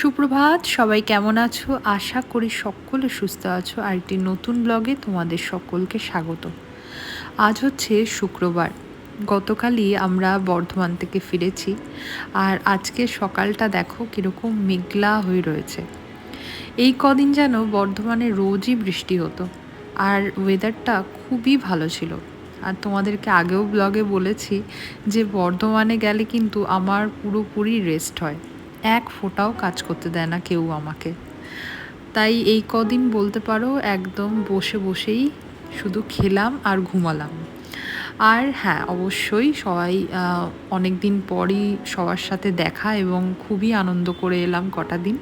সুপ্রভাত, সবাই কেমন আছো? আশা করি সকলে সুস্থ আছো। আর একটি নতুন ব্লগে তোমাদের সকলকে স্বাগত। আজ হচ্ছে শুক্রবার। গতকালই আমরা বর্ধমান থেকে ফিরেছি আর আজকে সকালটা দেখো কীরকম মেঘলা হয়ে রয়েছে। এই কদিন যেন বর্ধমানে রোজই বৃষ্টি হতো আর ওয়েদারটা খুবই ভালো ছিল। আর তোমাদেরকে আগেও ব্লগে বলেছি যে বর্ধমানে গেলে কিন্তু আমার পুরোপুরি রেস্ট হয়। এক ফোঁটাও কাজ করতে দেয় না কেউ আমাকে। তাই এই কদিন বলতে পারো একদম বসে বসেই শুধু খেলাম আর ঘুমালাম। আর হ্যাঁ অবশ্যই সবাই অনেক দিন পরই সবার সাথে দেখা এবং খুবই আনন্দ করে এলাম কটা দিন।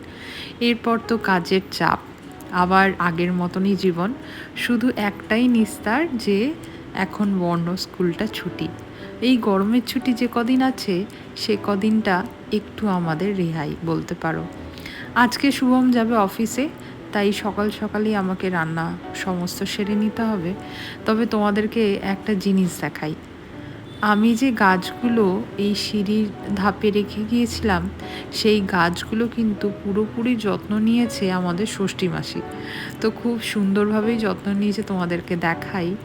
এরপর তো কাজের চাপ, আবার আগের মতনই জীবন। শুধু একটাই নিস্তার যে এখন বর্ণ স্কুলটা ছুটি। এই গরমের ছুটি যে কদিন আছে, সে কদিনটা একটু আমাদের রেহাই বলতে পারো। আজকে শুভম যাবে অফিসে, তাই সকাল সকালই আমাকে রান্না সমস্ত সেরে নিতে হবে। তবে তোমাদেরকে একটা জিনিস দেখাই। আমি যে গাছগুলো এই সিঁড়ির ধাপে রেখে গিয়েছিলাম, সেই গাছগুলো কিন্তু পুরোপুরি যত্ন নিয়েছে আমাদের ষষ্ঠী মাসি। তো খুব সুন্দরভাবেই যত্ন নিয়েছে তোমাদেরকে দেখাই।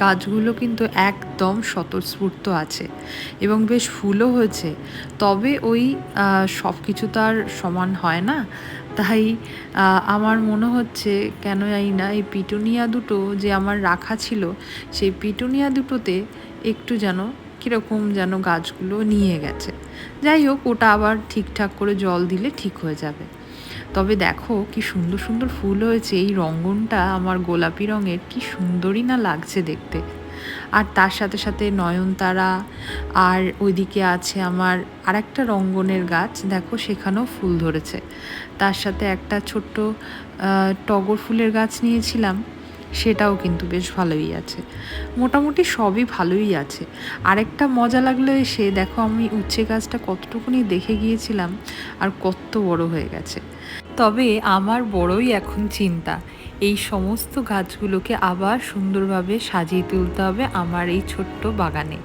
গাছগুলো কিন্তু একদম স্বতঃস্ফূর্ত আছে এবং বেশ ফুলও হয়েছে। তবে ওই সব কিছু তো আর সমান হয় না। তাই আমার মনে হচ্ছে কেন জানি না এই পিটুনিয়া দুটো যে আমার রাখা ছিল, সেই পিটুনিয়া দুটোতে একটু যেন কীরকম যেন গাছগুলো নিয়ে গেছে। যাই হোক, ওটা আবার ঠিকঠাক করে জল দিলে ঠিক হয়ে যাবে। তবে দেখো কি সুন্দর সুন্দর ফুল হয়েছে, এই রঙ্গনটা আমার গোলাপি রঙের কি সুন্দরই না লাগছে দেখতে। আর তার সাথে সাথে নয়নতারা, আর ওইদিকে আছে আমার আরেকটা রঙ্গনের গাছ, দেখো সেখানেও ফুল ধরেছে। তার সাথে একটা ছোট্ট টগর ফুলের গাছ নিয়েছিলাম, সেটাও কিন্তু বেশ ভালোই আছে। মোটামুটি সবই ভালোই আছে। আরেকটা মজা লাগল এসে, দেখো আমি উচ্ছে গাছটা কতটুকুনি দেখে গিয়েছিলাম, আর কত বড় হয়ে গেছে। তবে আমার বড়ই এখন চিন্তা। এই সমস্ত গাছগুলোকে আবার সুন্দরভাবে সাজিয়ে তুলতে হবে আমার এই ছোট্ট বাগানে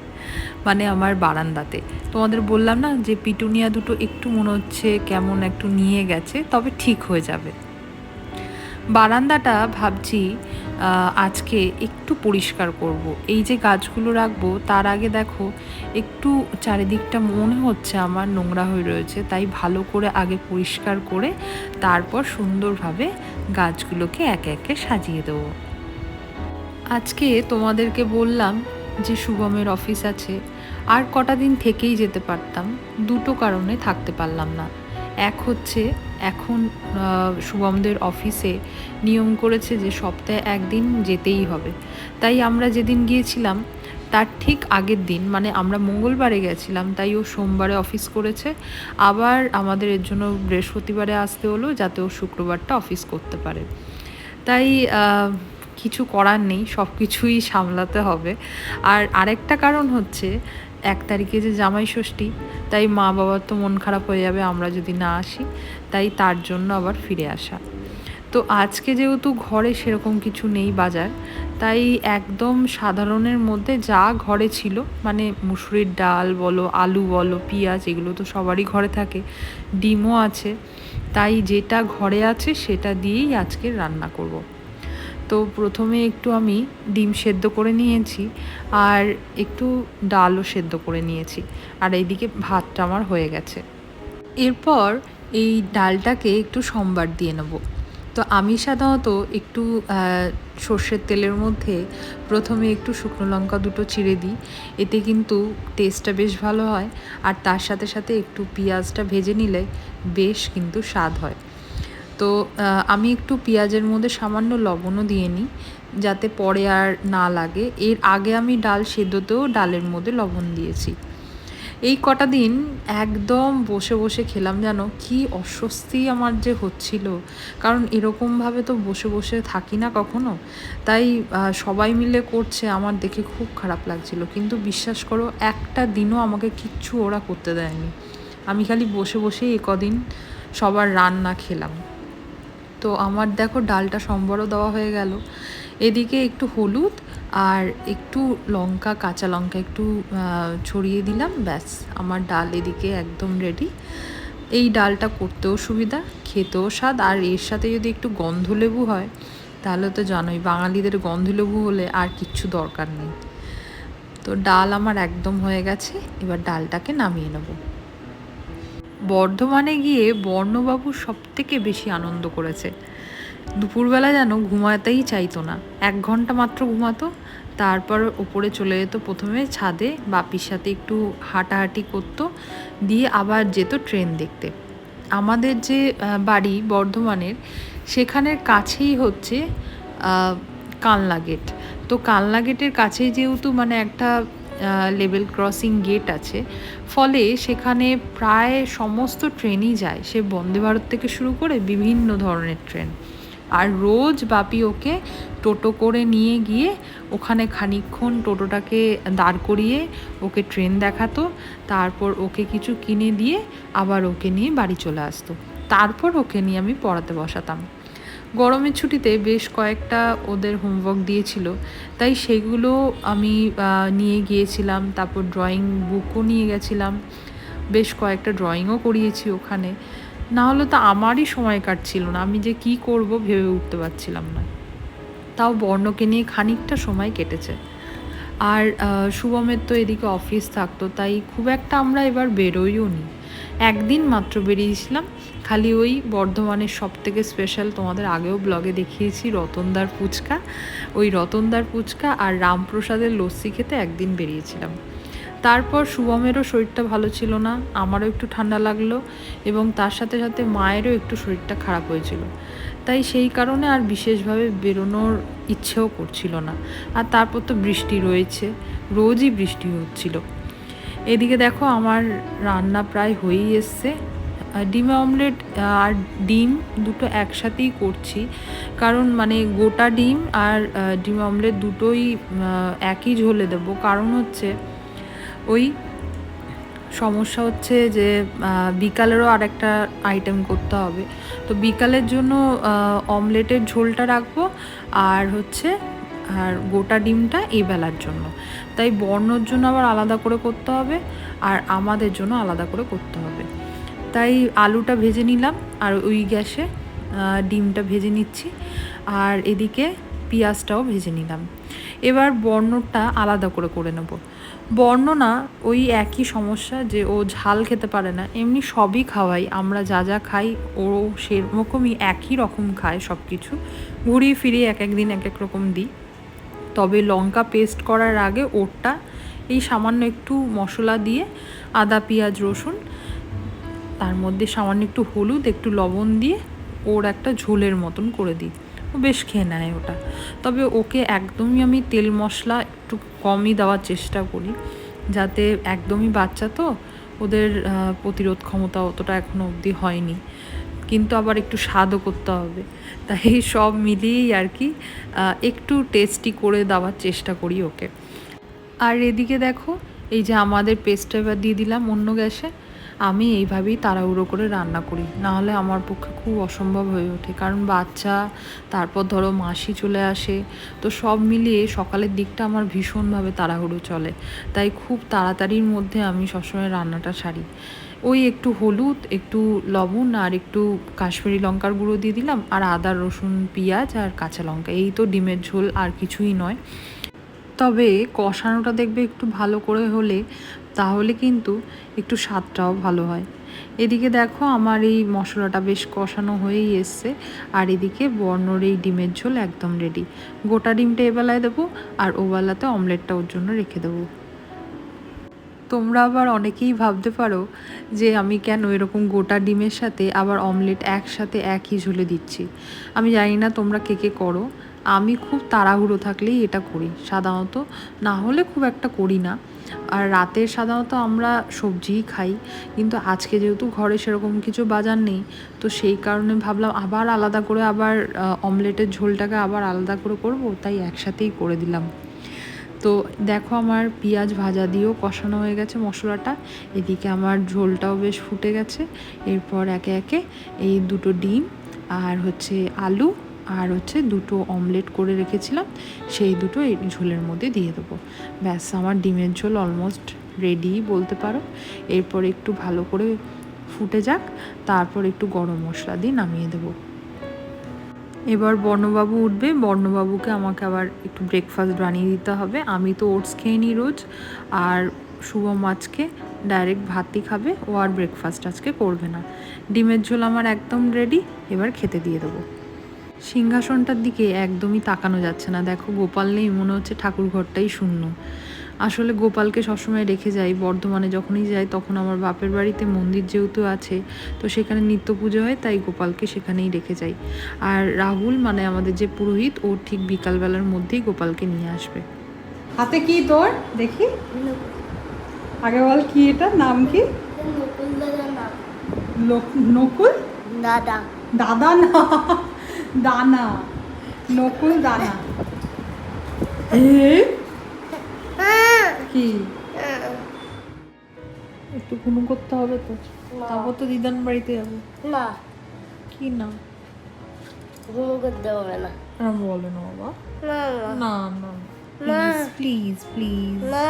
মানে আমার বারান্দাতে। তোমাদের বললাম না যে পিটুনিয়া দুটো একটু মনে হচ্ছে কেমন একটু নিয়ে গেছে, তবে ঠিক হয়ে যাবে। বারান্দাটা ভাবছি আজকে একটু পরিষ্কার করব। এই যে গাছগুলো রাখব, তার আগে দেখো, একটু চারিদিকটা মনে হচ্ছে আমার নোংরা হয়ে রয়েছে, তাই ভালো করে আগে পরিষ্কার করে তারপর সুন্দরভাবে গাছগুলোকে একে একে সাজিয়ে দেবো আজকে তোমাদেরকে বললাম যে শুভমের অফিস আছে, আর কটা দিন থেকেই যেতে পারতাম, দুটো কারণে থাকতে পারলাম না এক হচ্ছে এখন শুভমদের অফিসে নিয়ম করেছে যে সপ্তাহে একদিন যেতেই হবে। তাই আমরা যেদিন গিয়েছিলাম, তার ঠিক আগের দিন মানে আমরা মঙ্গলবারে গেছিলাম, তাই ও সোমবারে অফিস করেছে। আবার আমাদের এর জন্য বৃহস্পতিবারে আসতে হলো, যাতে ও শুক্রবারটা অফিস করতে পারে। তাই কিছু করার নেই সব কিছুই সামলাতে হবে। আর আরেকটা কারণ হচ্ছে এক তারিখে যে জামাই ষষ্ঠী, তাই মা বাবার তো মন খারাপ হয়ে যাবে, আমরা যদি না আসি, তাই তার জন্য আবার ফিরে আসা তো আজকে যেহেতু ঘরে সেরকম কিছু নেই বাজার, তাই একদম সাধারণের মধ্যে যা ঘরে ছিল মানে মুসুরির ডাল বলো, আলু বলো, পেঁয়াজ, এগুলো তো সবারই ঘরে থাকে, ডিমও আছে, তাই যেটা ঘরে আছে সেটা দিয়েই আজকে রান্না করব। তো প্রথমে একটু আমি ডিম সেদ্ধ করে নিয়েছি আর একটু ডালও সেদ্ধ করে নিয়েছি। আর এইদিকে ভাতটা আমার হয়ে গেছে। এরপর এই ডালটাকে একটু সম্বার দিয়ে নেব। তো আমি সাধারণত একটু সর্ষের তেলের মধ্যে প্রথমে একটু শুকনো লঙ্কা দুটো চিড়ে দিই। এতে কিন্তু টেস্টটা বেশ ভালো হয়। আর তার সাথে সাথে একটু পেঁয়াজটা ভেজে নিলে বেশ কিন্তু স্বাদ হয়। তো আমি একটু পেঁয়াজের মধ্যে সামান্য লবণও দিয়ে নিই, যাতে পরে আর না লাগে। এর আগে আমি ডাল সেদ্ধতেও ডালের মধ্যে লবণ দিয়েছি। এই কটা দিন একদম বসে বসে খেলাম যেন কি অস্বস্তি আমার যে হচ্ছিল। কারণ এরকমভাবে তো বসে বসে থাকি না কখনো। তাই সবাই মিলে করছে, আমার দেখে খুব খারাপ লাগছিল। কিন্তু বিশ্বাস করো, একটা দিনও আমাকে কিচ্ছু ওরা করতে দেয়নি। আমি খালি বসে বসেই এ কদিন সবার রান্না খেলাম। তো আমার দেখো ডালটা সম্বরও দেওয়া হয়ে গেল। এদিকে একটু হলুদ আর একটু লঙ্কা, কাঁচা লঙ্কা একটু ছড়িয়ে দিলাম, ব্যাস। আমার ডাল এদিকে একদম রেডি এই ডালটা করতেও সুবিধা, খেতেও স্বাদ, আর এর সাথে যদি একটু গন্ধলেবু হয়, তাহলে তো জানোই বাঙালিদের গন্ধলেবু হলে আর কিচ্ছু দরকার নেই। তো ডাল আমার একদম হয়ে গেছে, এবার ডালটাকে নামিয়ে নেব। বর্ধমানে গিয়ে বর্ণবাবু সব থেকে বেশি আনন্দ করেছে। দুপুরবেলা যেন ঘুমাতেই চাইতো না। এক ঘণ্টা মাত্র ঘুমাতো, তারপর ওপরে চলে যেত প্রথমে ছাদে, বাপির সাথে একটু হাঁটাহাঁটি করতো, দিয়ে আবার যেত ট্রেন দেখতে। আমাদের যে বাড়ি বর্ধমানের, সেখানের কাছেই হচ্ছে কালনা গেট। তো কালনা গেটের কাছেই যেহেতু মানে একটা লেভেল ক্রসিং গেট আছে। ফলে সেখানে প্রায় সমস্ত ট্রেনই যায়। সে বন্দে ভারত থেকে শুরু করে বিভিন্ন ধরনের ট্রেন। আর রোজ বাপি ওকে টোটো করে নিয়ে গিয়ে ওখানে খানিক্ষণ টোটোটাকে দাঁড় করিয়ে ওকে ট্রেন দেখাতো। তারপর ওকে কিছু কিনে দিয়ে আবার ওকে নিয়ে বাড়ি চলে আসতো। তারপর ওকে নিয়ে আমি পড়াতে বসাতাম। গরমের ছুটিতে বেশ কয়েকটা ওদের হোমওয়ার্ক দিয়েছিল। তাই সেগুলো আমি নিয়ে গিয়েছিলাম, তারপর ড্রয়িং বুকও নিয়ে গেছিলাম। বেশ কয়েকটা ড্রয়িংও করিয়েছি ওখানে। না হলে তো আমারই সময় কাটছিল না, আমি যে কি করব ভেবে উঠতে পারছিলাম না। তাও বর্ণকে নিয়ে খানিকটা সময় কেটেছে। আর শুভমের তো এদিকে অফিস থাকতো, তাই খুব একটা আমরা এবার বেরোইও নি। একদিন মাত্র বেরিয়েছিলাম। খালি ওই বর্ধমানের সব থেকে স্পেশাল তোমাদের আগেও ব্লগে দেখিয়েছি, রতনদার ফুচকা। ওই রতনদার ফুচকা আর রামপ্রসাদের লস্যি খেতে একদিন বেরিয়েছিলাম। তারপর শুভমেরও শরীরটা ভালো ছিল না, আমারও একটু ঠান্ডা লাগল এবং তার সাথে সাথে মায়েরও একটু শরীরটা খারাপ হয়েছিল। তাই সেই কারণে আর বিশেষভাবে বেরোনোর ইচ্ছেও করছিল না। আর তারপর তো বৃষ্টি রয়েছে, রোজই বৃষ্টি হচ্ছিল। এদিকে দেখো আমার রান্না প্রায় হয়েই এসছে। ডিম অমলেট আর ডিম দুটো একসাথেই করছি। কারণ মানে গোটা ডিম আর ডিম অমলেট দুটোই একই ঝোলে দেবো। কারণ হচ্ছে ওই সমস্যা হচ্ছে যে বিকালেরও আরেকটা আইটেম করতে হবে। তো বিকালের জন্য অমলেটের ঝোলটা রাখব। আর হচ্ছে, আর গোটা ডিমটা এই বেলার জন্য। তাই বর্ণর জন্য আবার আলাদা করে করতে হবে আর আমাদের জন্য আলাদা করে করতে হবে। তাই আলুটা ভেজে নিলাম আর ওই গ্যাসে ডিমটা ভেজে নিচ্ছি আর এদিকে পেঁয়াজটাও ভেজে নিলাম। এবার বর্ণটা আলাদা করে করে নেব। বর্ণনা ওই একই সমস্যা যে ও ঝাল খেতে পারে না, এমনি সবই খাওয়াই। আমরা যা যা খাই, ও সেরকমই একই রকম খায় সব কিছু ঘুরিয়ে ফিরিয়ে এক এক দিন এক এক রকম দিই। তবে লঙ্কা পেস্ট করার আগে ওরটা এই সামান্য একটু মশলা দিয়ে আদা, পেঁয়াজ, রসুন, তার মধ্যে সামান্য একটু হলুদ, একটু লবণ দিয়ে ওর একটা ঝোলের মতন করে দিই। ও বেশ খেয়ে নেয় ওটা। তবে ওকে একদমই আমি তেল মশলা একটু কমই দেওয়ার চেষ্টা করি, যাতে একদমই বাচ্চা তো ওদের প্রতিরোধ ক্ষমতা অতটা এখনও অবধি হয়নি। কিন্তু আবার একটু স্বাদও করতে হবে। তাই সব মিলিয়েই আর কি একটু টেস্টি করে দেওয়ার চেষ্টা করি ওকে। আর এদিকে দেখো, এই যে আমাদের পেস্টটা এবার দিয়ে দিলাম অন্য গ্যাসে। আমি এইভাবেই তাড়াহুড়ো করে রান্না করি। নাহলে আমার পক্ষে খুব অসম্ভব হয়ে ওঠে। কারণ বাচ্চা, তারপর ধরো মাসি চলে আসে, তো সব মিলিয়ে সকালের দিকটা আমার ভীষণভাবে তাড়াহুড়ো চলে। তাই খুব তাড়াতাড়ির মধ্যে আমি সবসময় রান্নাটা সারি। ওই একটু হলুদ, একটু লবণ আর একটু কাশ্মীরি লঙ্কার গুঁড়ো দিয়ে দিলাম। আর আদা, রসুন, পেঁয়াজ আর কাঁচা লঙ্কা, এই তো ডিমের ঝোল আর কিছুই নয়। তবে কষানোটা দেখবে একটু ভালো করে হলে তাহলে কিন্তু একটু স্বাদটাও ভালো হয়। এদিকে দেখো আমার এই মশলাটা বেশ কষানো হয়েই এসছে। আর এদিকে বর্ণর এই ডিমের ঝোল একদম রেডি গোটা ডিমটা এবেলায় দেবো আর ওবেলাতে অমলেটটা ওর জন্য রেখে দেবো। তোমরা আবার অনেকেই ভাবতে পারো যে আমি কেন এরকম গোটা ডিমের সাথে আবার অমলেট একসাথে একই ঝুলে দিচ্ছি। আমি জানি না তোমরা কে কে করো। আমি খুব তাড়াহুড়ো থাকলেই এটা করি, সাধারণত। না হলে খুব একটা করি না। আর রাতে সাধারণত আমরা সবজিই খাই। কিন্তু আজকে যেহেতু ঘরে সেরকম কিছু বাজার নেই, তো সেই কারণে ভাবলাম আবার আলাদা করে আবার অমলেটের ঝোলটাকে আবার আলাদা করে করব। তাই একসাথেই করে দিলাম। তো দেখো আমার পেঁয়াজ ভাজা দিয়েও কষানো হয়ে গেছে মশলাটা। এদিকে আমার ঝোলটাও বেশ ফুটে গেছে। এরপর একে একে এই দুটো ডিম আর হচ্ছে আলু আর হচ্ছে দুটো অমলেট করে রেখেছিলাম। সেই দুটো এই ঝোলের মধ্যে দিয়ে দেবো। ব্যাস, আমার ডিমের ঝোল অলমোস্ট রেডি বলতে পারো। এরপর একটু ভালো করে ফুটে যাক। তারপর একটু গরম মশলা দিয়ে নামিয়ে দেবো। এবার বর্ণবাবু উঠবে। বর্ণবাবুকে আমাকে আবার একটু ব্রেকফাস্ট বানিয়ে দিতে হবে। আমি তো ওটস খেয়ে নিই রোজ। আর শুভম আজকে ডাইরেক্ট ভাতই খাবে। ও আর ব্রেকফাস্ট আজকে করবে না। ডিমের ঝোল আমার একদম রেডি এবার খেতে দিয়ে দেবো। সিংহাসনটার দিকে একদমই তাকানো যাচ্ছে না। দেখো গোপাল নেই। মনে হচ্ছে ঠাকুর ঘরটাই শূন্য। আসলে গোপালকে সবসময় রেখে যাই। বর্ধমানে যখনই যাই তখন আমার বাপের বাড়িতে মন্দির যেহেতু আছে তো সেখানে নিত্য পুজো হয় তাই গোপালকে সেখানেই রেখে যাই। আর রাহুল মানে আমাদের যে পুরোহিত ও ঠিক বিকালবেলার মধ্যেই গোপালকে নিয়ে আসবে। হাতে কি তোর? দেখি। আগে বল কি এটা? নাম কি? নকুল নকুল? দাদা। দাদা না দানা। নকুল দানা। এ? কি? একটু ঘুম করতে হবে তো। তারপর তো দিদান বাড়িতে যাব। না কি না? ঘুম করতে হবে না। এরম বলে না বাবা। না না না। প্লিজ প্লিজ না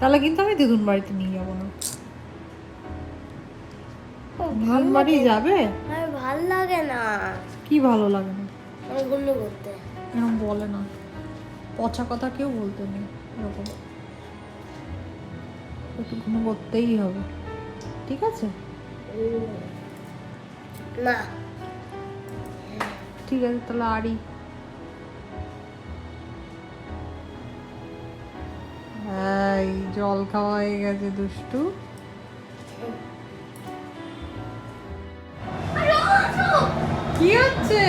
তাহলে কিন্তু আমি দিদুন বাড়িতে নিয়ে যাব না। ও, দিদুন বাড়ি যাবে? আর ভালো লাগে না। কি ভালো লাগে না। এগুলো করতে। এরকম বলে না। পচা কথা কেউ বলতে নেই। এরকম। একটু ঘুম করতেই হবে। ঠিক আছে? না ঠিক আছে তাহলে আড়ি। এই জল খাওয়া হয়ে গেছে দুষ্টু। কি হচ্ছে?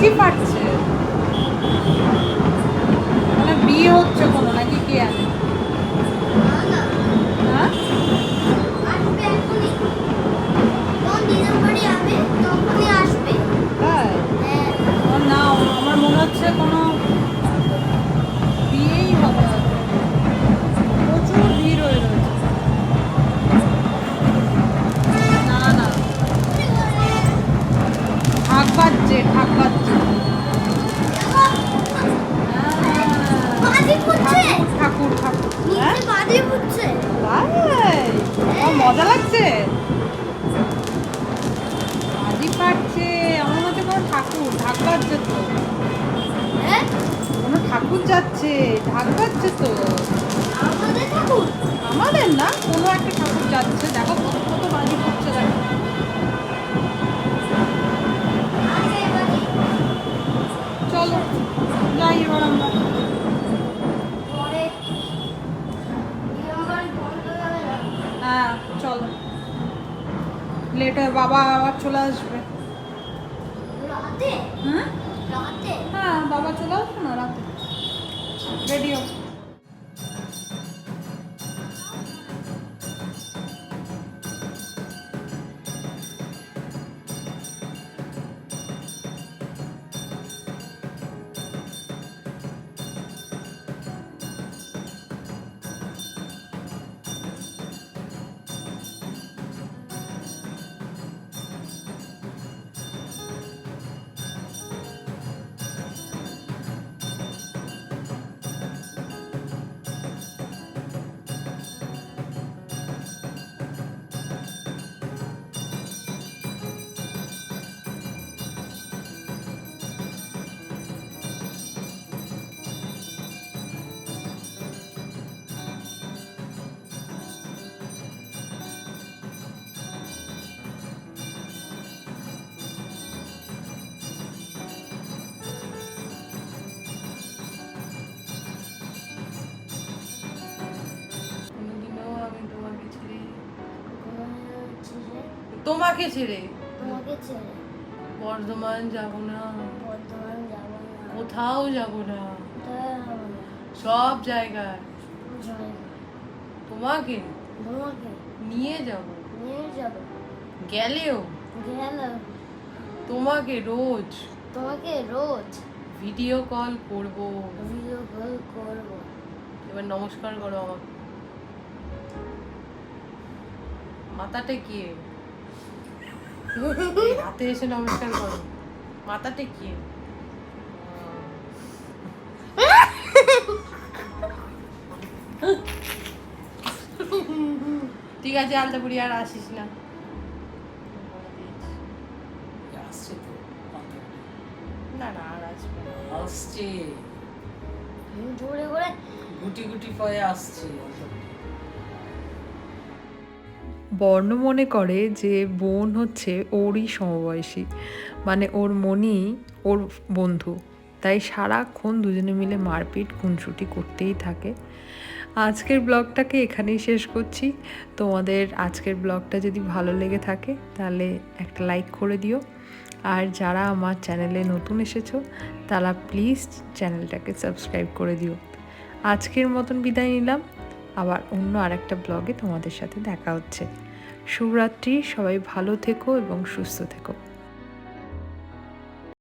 বাজি পাচ্ছে মানে বিয়ে হচ্ছে কোনো নাকি কি হ্যাঁ? আমার না আমার মনে হচ্ছে কোনো যাচ্ছে ঢাক বাজছে তো। আমাদের না কোনো একটা ঠাকুর যাচ্ছে। দেখো কত কত বাজি ফুটছে দেখো। চলো যাই এবার আমরা। হ্যাঁ চলো। লেট হয়ে বাবা আবার চলে আসবে। হুম হ্যাঁ বাবা চলে আসবে না রাতে? रेडी हो তোমাকে ছেড়ে? তোমাকে ছেড়ে। বর্ধমান যাব না। বর্ধমান যাব না। কোথাও যাব না। সব জায়গায়। তোমাকে? তোমাকে। নিয়ে যাব। নিয়ে যাব। গেলেও? গেল তোমাকে রোজ। তোমাকে রোজ। ভিডিও কল করব। ভিডিও কল করব। এবার নমস্কার করো আমাকে। মাথাটা কি? হাতে এসে নমস্কার করো। মাথা টেকিয়ে। ঠিক আছে আলদাপুরি আর আসিস না। না না আর আসবে আসছে। জোরে করে গুটি গুটি পায়ে আসছে। বর্ণ মনে করে যে বোন হচ্ছে ওরই সমবয়সী। মানে ওর মনি, ওর বন্ধু। তাই সারাক্ষণ দুজনে মিলে মারপিট, খুনসুটি করতেই থাকে। আজকের ব্লগটাকে এখানেই শেষ করছি। তোমাদের আজকের ব্লগটা যদি ভালো লেগে থাকে, তাহলে একটা লাইক করে দিও। আর যারা আমার চ্যানেলে নতুন এসেছ, তারা প্লিজ চ্যানেলটাকে সাবস্ক্রাইব করে দিও। আজকের মতন বিদায় নিলাম। আবার অন্য আরেকটা ব্লগে তোমাদের সাথে দেখা হচ্ছে। শুভরাত্রি সবাই ভালো থেকো এবং সুস্থ থেকো।